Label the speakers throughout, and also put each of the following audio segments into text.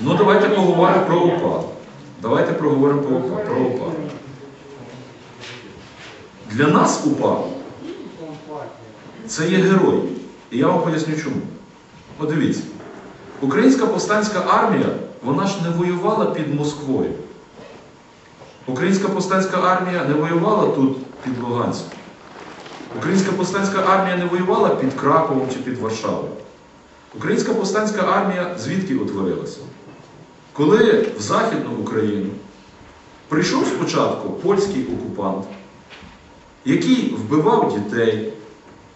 Speaker 1: Ну давайте поговоримо про УПА. Давайте проговоримо про УПА. Про УПА. Для нас УПА це є герой. І я вам поясню чому. Подивіться, українська повстанська армія, вона ж не воювала під Москвою. Українська повстанська армія не воювала тут під Луганськом. Українська повстанська армія не воювала під Краковом чи під Варшавою. Українська повстанська армія звідки утворилася? Коли в Західну Україну прийшов спочатку польський окупант, який вбивав дітей,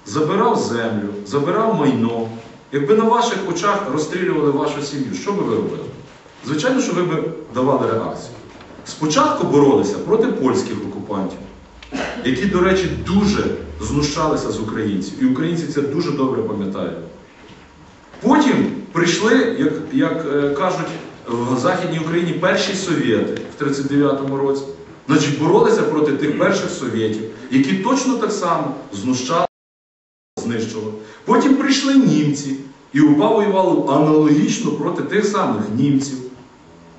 Speaker 1: забирав землю, забирав майно, якби на ваших очах розстрілювали вашу сім'ю, що би ви робили? Звичайно, що ви б давали реакцію. Спочатку боролися проти польських окупантів, які, до речі, дуже знущалися з українців. І українці це дуже добре пам'ятають. Потім прийшли, як, як е, кажуть, в Західній Україні перші совєти в 39-му році. Значить, боролися проти тих перших совєтів, які точно так само знущали, знищували. Потім прийшли німці, і УПА воювало аналогічно проти тих самих німців.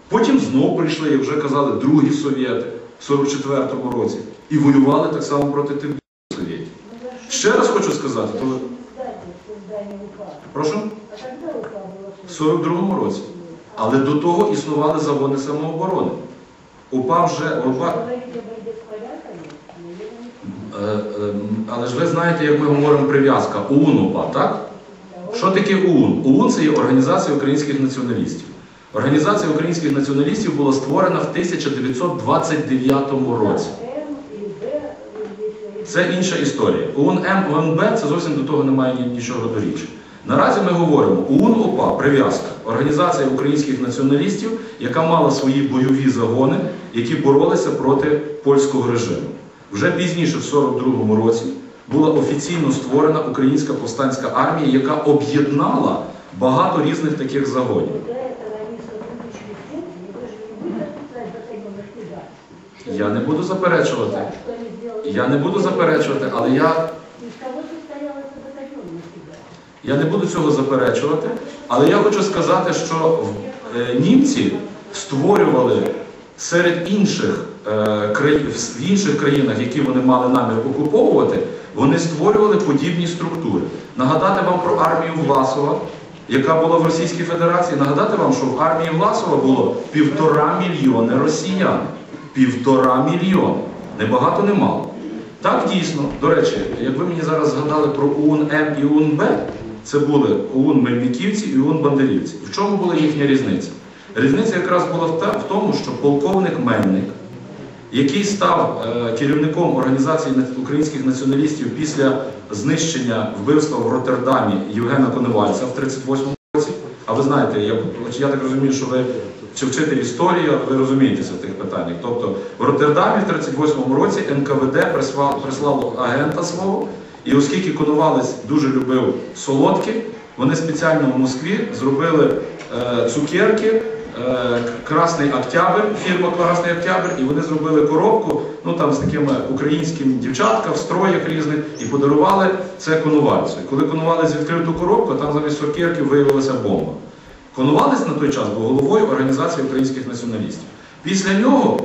Speaker 1: Потім знову прийшли, як вже казали, другі совєти в 44-му році і воювали так само проти тих совєтів. Ще раз хочу сказати, то... прошу, в 42-му році. Але до того існували загони самооборони. УПА вже УПА, Е, е, але ж ви знаєте, як ми говоримо прив'язка ОУН УПА, так? Що таке ОУН? ОУН це є Організація українських націоналістів. Організація українських націоналістів була створена в 1929 році. Це інша історія. ОУН-М, ОУН-Б це зовсім до того немає нічого до річі. Наразі ми говоримо ОУН-ОПА, прив'язка, Організація українських націоналістів, яка мала свої бойові загони, які боролися проти польського режиму. Вже пізніше, в 42-му році, була офіційно створена Українська повстанська армія, яка об'єднала багато різних таких загонів. Я не буду заперечувати. Я не буду заперечувати, але я Я не буду цього заперечувати, але я хочу сказати, що е, німці створювали серед інших е, в інших країнах, які вони мали намір окуповувати, вони створювали подібні структури. Нагадати вам про армію Власова, яка була в Російській Федерації. Нагадати вам, що в армії Власова було півтора мільйони росіян. Півтора мільйони. Не багато, не мало. Так дійсно, до речі, як ви мені зараз згадали про УН-М і УН-Б, це були ОУН Мельниківці і ОУН Бандерівці. В чому була їхня різниця? Різниця якраз була в тому, що полковник Мельник, який став е, керівником організації українських націоналістів після знищення вбивства в Роттердамі Євгена Коневальця в 38 році. А ви знаєте, я так розумію, що ви чи вчитель історії, ви розумієтеся в тих питаннях. Тобто в Роттердамі в 38 році НКВД прислало, агента свого, і оскільки Коновалець дуже любив солодкі, вони спеціально в Москві зробили е, цукерки, е, Красний Октябрь, фірма Красний Октябрь, і вони зробили коробку, ну там з такими українськими дівчатками в строях різних, і подарували це Коновальцю. І коли Коновалець відкрив ту коробку, там замість цукерків виявилася бомба. Конувалець на той час був головою Організації українських націоналістів. Після нього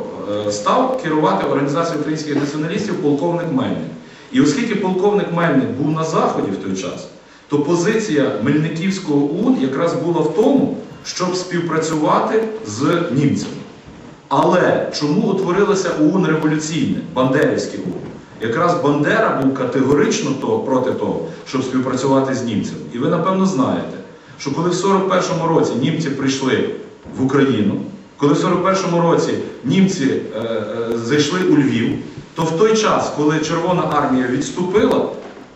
Speaker 1: е, став керувати Організацією українських націоналістів полковник Мельник. І оскільки полковник Мельник був на Заході в той час, то позиція Мельниківського УН якраз була в тому, щоб співпрацювати з німцями. Але чому утворилося ОУН революційне, Бандерівське ОУН? Якраз Бандера був категорично проти того, щоб співпрацювати з німцями. І ви, напевно, знаєте, що коли в 41-му році німці прийшли в Україну, коли в 41-му році німці е, е, зайшли у Львів, то в той час, коли Червона армія відступила,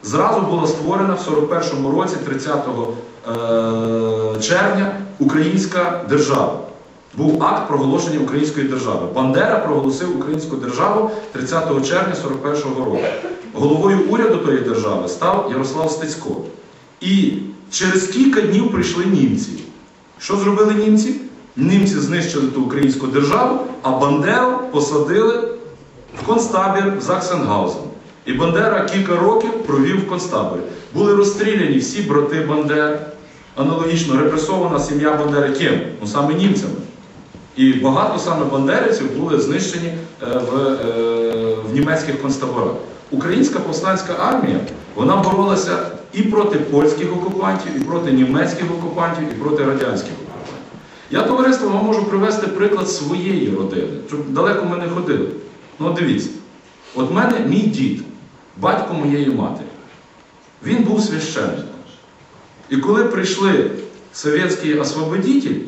Speaker 1: зразу була створена в 41-му році, 30 е, червня, Українська держава. Був акт проголошення української держави. Бандера проголосив українську державу 30 червня 41-го року. Головою уряду тої держави став Ярослав Стецько. І через кілька днів прийшли німці. Що зробили німці? Німці знищили ту українську державу, а Бандеру посадили в концтабір в Заксенгаузен. І Бандера кілька років провів в концтаборі. Були розстріляні всі брати Бандер, аналогічно репресована сім'я Бандери ким? Ну саме німцями. І багато саме бандерівців були знищені е, в, е, в німецьких концтаборах. Українська повстанська армія вона боролася і проти польських окупантів, і проти німецьких окупантів, і проти радянських окупантів. Я товариство вам можу привести приклад своєї родини, щоб далеко ми не ходили. Ну, дивіться, от мене мій дід, батько моєї матері, він був священником. І коли прийшли совєтські освободителі,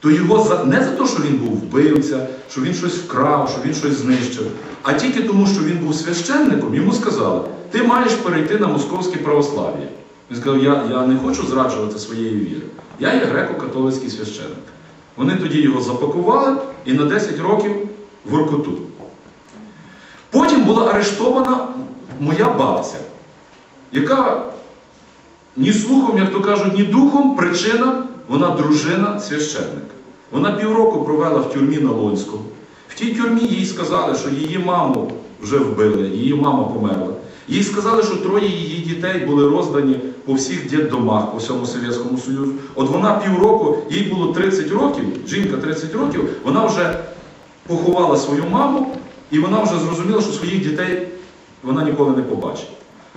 Speaker 1: то його за, не за те, що він був вбивця, що він щось вкрав, що він щось знищив, а тільки тому, що він був священником, йому сказали, ти маєш перейти на московське православ'я. Він сказав, я, я не хочу зраджувати своєї віри. Я є греко-католицький священник. Вони тоді його запакували і на 10 років в Воркуту. Потім була арештована моя бабця, яка ні слухом, як то кажуть, ні духом, причина, вона дружина священника. Вона півроку провела в тюрмі на Лонському. В тій тюрмі їй сказали, що її маму вже вбили, її мама померла. Їй сказали, що троє її дітей були роздані по всіх дітдомах по всьому Совєтському Союзу. От вона півроку, їй було 30 років, жінка 30 років, вона вже поховала свою маму, і вона вже зрозуміла, що своїх дітей вона ніколи не побачить.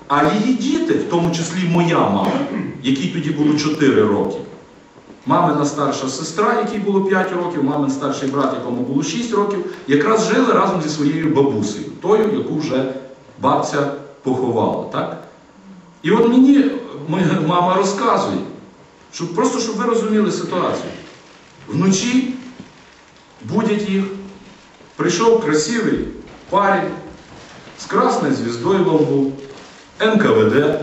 Speaker 1: А її діти, в тому числі моя мама, якій тоді було 4 роки, мамина старша сестра, якій було 5 років, мамин старший брат, якому було 6 років, якраз жили разом зі своєю бабусею, тою, яку вже бабця поховала. Так? І от мені мама розказує, щоб, просто щоб ви розуміли ситуацію. Вночі будять їх, прийшов красивий парень з красною звіздою в лбу, НКВД,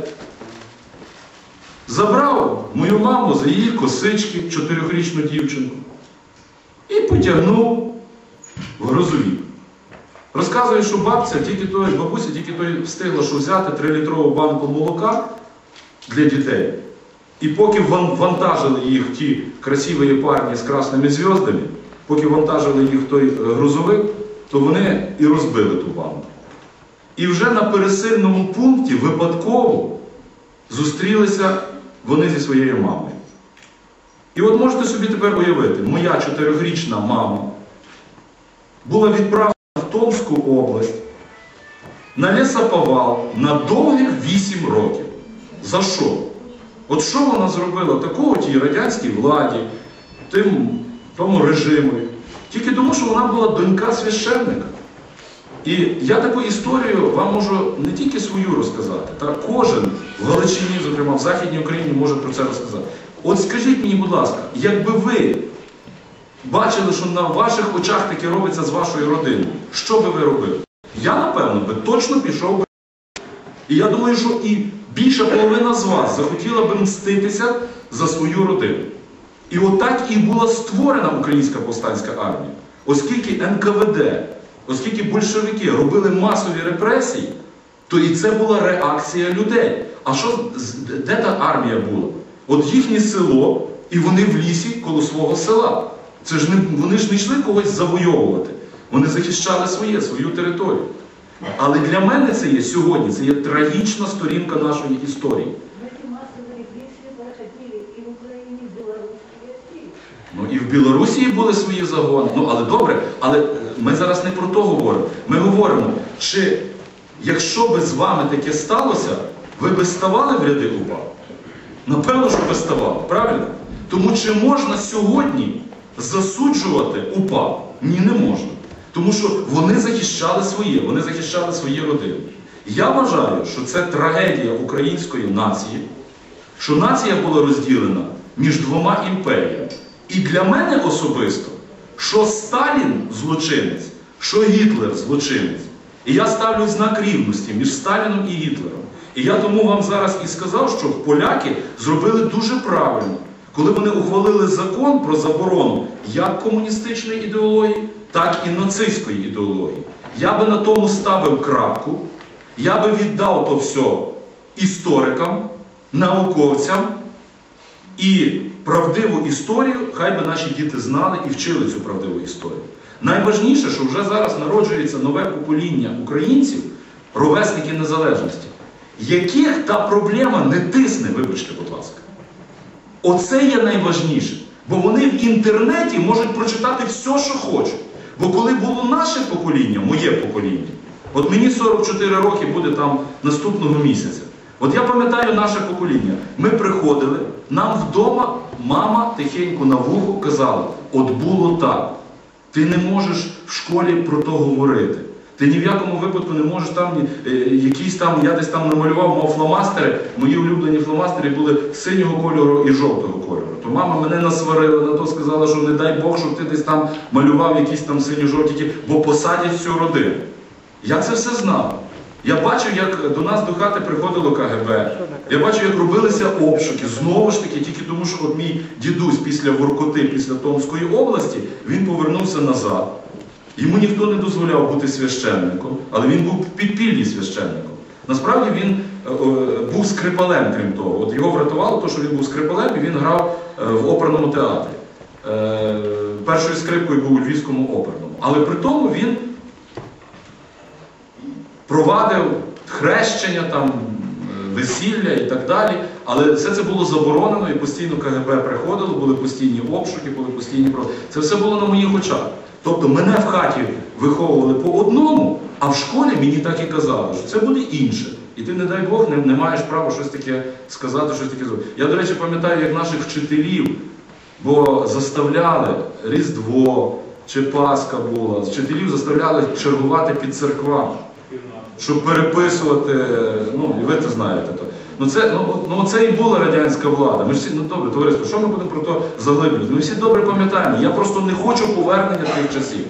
Speaker 1: забрав мою маму за її косички, чотирьохрічну дівчинку, і потягнув в грозовік. Розказує, що бабця, тільки той, бабуся тільки той встигла, що взяти 3-літрову банку молока для дітей. І поки вантажили їх ті красиві парні з красними зв'яздами, поки вантажили їх той е, грузовик, то вони і розбили ту банку. І вже на пересильному пункті випадково зустрілися вони зі своєю мамою. І от можете собі тепер уявити, моя чотирьохрічна мама була відправлена Томську область на лісоповал на довгих 8 років. За що? От що вона зробила такого тій радянській владі, тим, тому режиму? Тільки тому, що вона була донька священника. І я таку історію вам можу не тільки свою розказати, та кожен в Галичині, зокрема в Західній Україні, може про це розказати. От скажіть мені, будь ласка, якби ви бачили, що на ваших очах таке робиться з вашою родиною, що би ви робили? Я, напевно, би точно пішов би. І я думаю, що і більша половина з вас захотіла би мститися за свою родину. І отак і була створена українська повстанська армія. Оскільки НКВД, оскільки большевики робили масові репресії, то і це була реакція людей. А що, де та армія була? От їхнє село, і вони в лісі коло свого села. Це ж не, вони ж не йшли когось завойовувати. Вони захищали своє, свою територію. Але для мене це є сьогодні, це є трагічна сторінка нашої історії. Ну і в Білорусі були свої загони. Ну але добре, але ми зараз не про то говоримо. Ми говоримо, чи якщо би з вами таке сталося, ви би ставали в ряди УПА? Напевно, що би ставали, правильно? Тому чи можна сьогодні засуджувати УПА? Ні, не можна. Тому що вони захищали своє, вони захищали свої родини. Я вважаю, що це трагедія української нації, що нація була розділена між двома імперіями. І для мене особисто, що Сталін злочинець, що Гітлер злочинець. І я ставлю знак рівності між Сталіном і Гітлером. І я тому вам зараз і сказав, що поляки зробили дуже правильно, коли вони ухвалили закон про заборону як комуністичної ідеології, так і нацистської ідеології. Я би на тому ставив крапку, я би віддав то все історикам, науковцям і правдиву історію, хай би наші діти знали і вчили цю правдиву історію. Найважніше, що вже зараз народжується нове покоління українців, ровесники незалежності, яких та проблема не тисне, вибачте, будь ласка. Оце є найважніше. Бо вони в інтернеті можуть прочитати все, що хочуть. Бо коли було наше покоління, моє покоління, от мені 44 роки буде там наступного місяця. От я пам'ятаю наше покоління. Ми приходили, нам вдома мама тихенько на вухо казала: от було так. Ти не можеш в школі про то говорити. Ти ні в якому випадку не можеш там е, якісь там, я десь там намалював, мав фломастери. Мої улюблені фломастери були синього кольору і жовтого кольору. То мама мене насварила на то, сказала, що не дай Бог, щоб ти десь там малював якісь там синьо-жовті, бо посадять всю родину. Я це все знав. Я бачив, як до нас до хати приходило КГБ. Я бачив, як робилися обшуки. Знову ж таки, тільки тому, що от мій дідусь після Воркоти, після Томської області, він повернувся назад. Йому ніхто не дозволяв бути священником, але він був підпільний священником. Насправді він е, е, був скрипалем, крім того. От його врятувало, те, що він був скрипалем, і він грав е, в оперному театрі. Першою скрипкою був у Львівському оперному. Але при тому він провадив хрещення, там, весілля і так далі. Але все це було заборонено і постійно КГБ приходило, були постійні обшуки, були постійні. Це все було на моїх очах. Тобто мене в хаті виховували по одному, а в школі мені так і казали, що це буде інше. І ти, не дай Бог, не, не маєш права щось таке сказати, щось таке зробити. Я, до речі, пам'ятаю, як наших вчителів, бо заставляли Різдво чи Пасха була, вчителів заставляли чергувати під церквами щоб переписувати, ну і ви це знаєте. Ну це ну, ну це і була радянська влада. Ми всі ну добре, товариство, що ми будемо про то заглиблювати? Ми всі добре пам'ятаємо. Я просто не хочу повернення тих часів.